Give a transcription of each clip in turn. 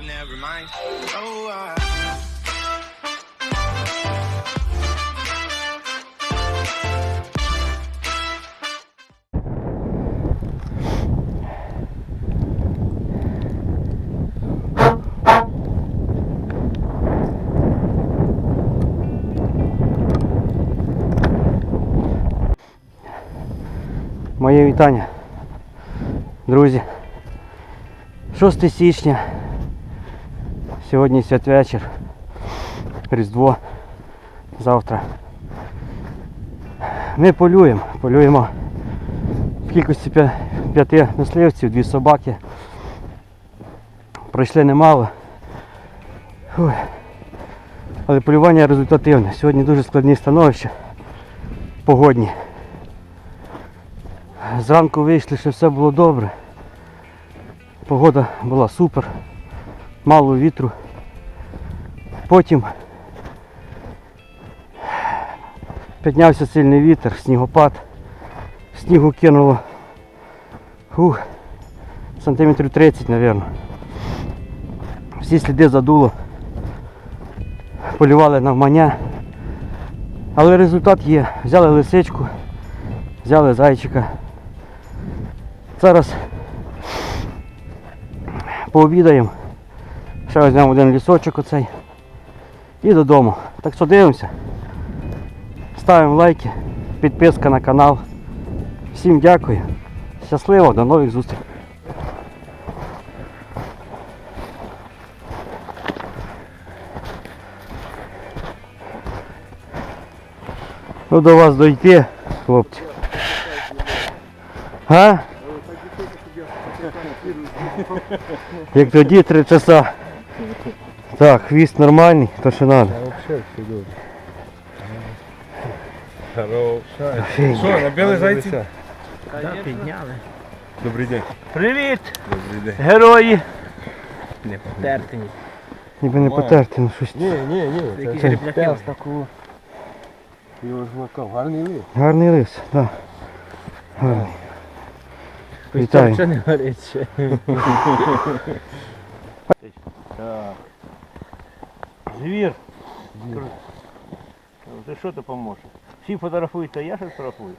but never mind. Oh, I. Моє вітання. Друзі. 6 січня. Сьогодні святвечір. Різдво. Завтра. Ми полюємо. Полюємо в кількості п'яти мисливців, дві собаки. Пройшли немало. Фух. Але полювання результативне. Сьогодні дуже складні становища. Погодні. Зранку вийшли, що все було добре. Погода була супер, мало вітру. Потім піднявся сильний вітер, снігопад. Снігу кинуло ух, сантиметрів 30, мабуть. Всі сліди задуло. Полювали навмання. Але результат є. Взяли лисичку, взяли зайчика. Зараз пообідаємо. Ще візьмемо один лісочок оцей. І додому. Так що дивимося. Ставимо лайки, підписка на канал. Всім дякую. Щасливо, до нових зустрічей. Ну до вас дойти, хлопці. А? Як тоді три часа. Так, хвіст нормальний, то що треба. Що, набили зайці? підняли. Добрий день. Привіт, Добрий день. герої! Не Тертині. Ніби не потерти, ну щось. Ні, ні, ні. Якісь Це пес такого. Його жмакав. Гарний лист. Гарний лис, так. Да. Гарний. Вітаю. Що не горить ще? Так. Звір. Ти що ти поможеш? Всі фотографують, а я ще фотографую.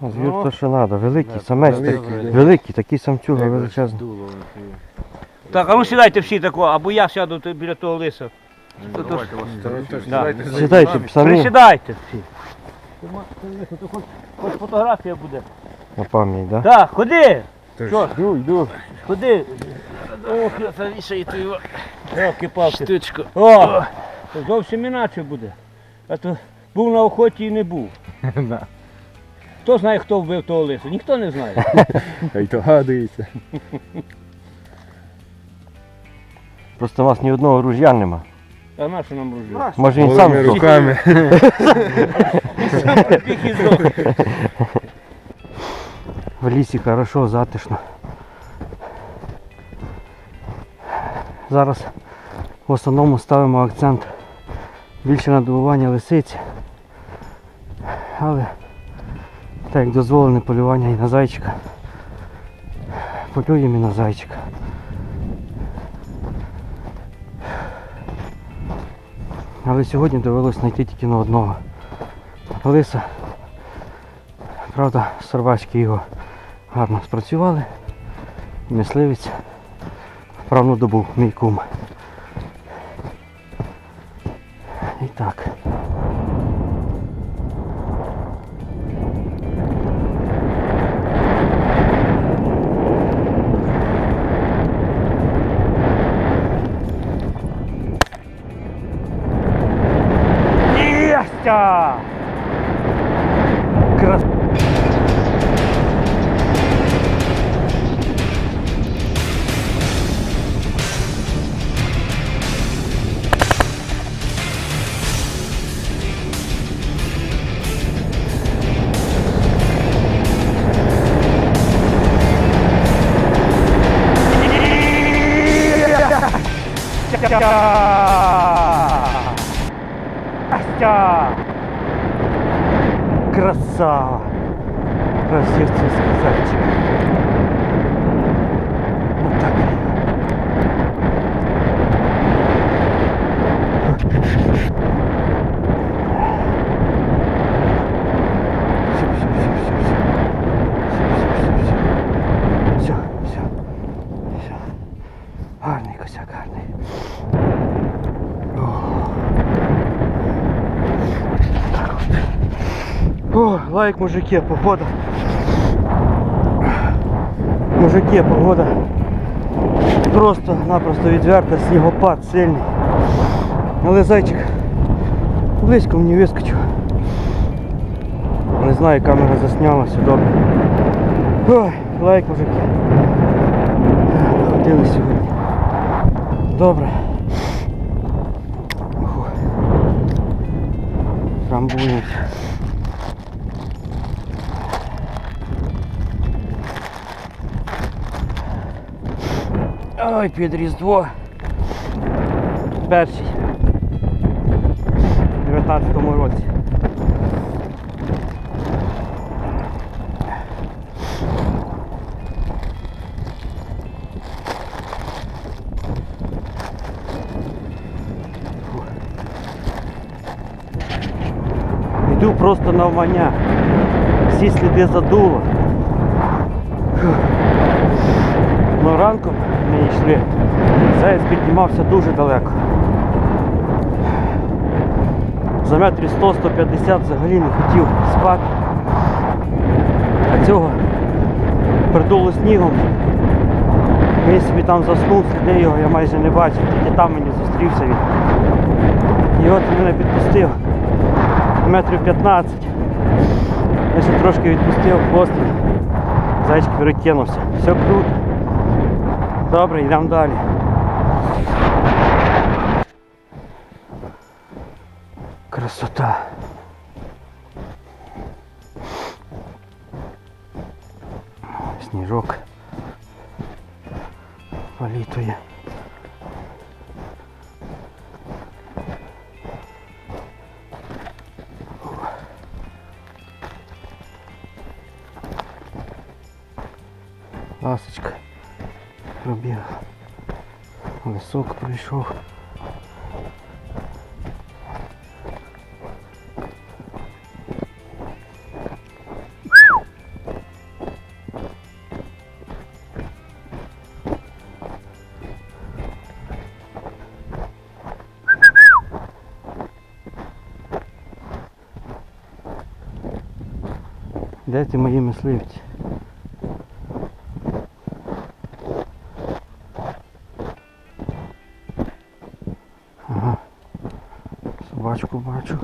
Звір Ну. то що треба, великий, самець великий, такий, великий. великий, такий самчуга величезний. Дуло. Так, а ну сідайте всі тако, або я сяду тут біля того лиса. Ну, Давайте вас Да. Сідайте, Присідайте всі. Хоч, хоч фотографія буде. на пам'ять, да? Так, ходи, Що? Йду, йду. ходи. Ох, завішай його Йолки палки. штучку. О, то зовсім іначе буде. А то був на охоті і не був. Да. Хто знає, хто вбив того лису? Ніхто не знає. Хай то гадується. Просто у вас ні одного ружя нема. А на що нам ружьо? Може він сам Голими здох. руками. Сам прибіг і здох. В лісі хорошо, затишно. Зараз в основному ставимо акцент більше на добування лисиці. Але так як дозволене полювання і на зайчика. Полюємо і на зайчика. Але сьогодні довелося знайти тільки на одного. Лиса. Правда, сорвачки його гарно спрацювали. Мисливець вправну добу, мій кум. І так. Єстя! Крас... Настя! Красава! Красивцы сказать. Вот так. Гарний косяк, гарний. О, лайк, мужики, погода. Мужики, погода. Просто-напросто відверта, снігопад сильний. Але зайчик близько мені вискочив. Не знаю, камера засняла, все добре. Ой, лайк, мужики. Ходили сьогодні. Добре. Фу. Трамбуємося. Ой, під Різдво. Перший. У 19-му році. Просто навмання. Всі сліди задуло. Ну ранком ми йшли. Заєць піднімався дуже далеко. За метрів 100-150 взагалі не хотів спати. А цього придуло снігом. Він собі там заснув, де його я майже не бачив, тільки там мені зустрівся він. І от він мене підпустив метрів 15. Я ще трошки відпустив хвостик. Зайчик перекинувся. Все круто. Добре, йдемо далі. Красота. Сніжок. Політує. Ласочка пробіг. Лисок прийшов. Де ті мої мисливці? Бачу.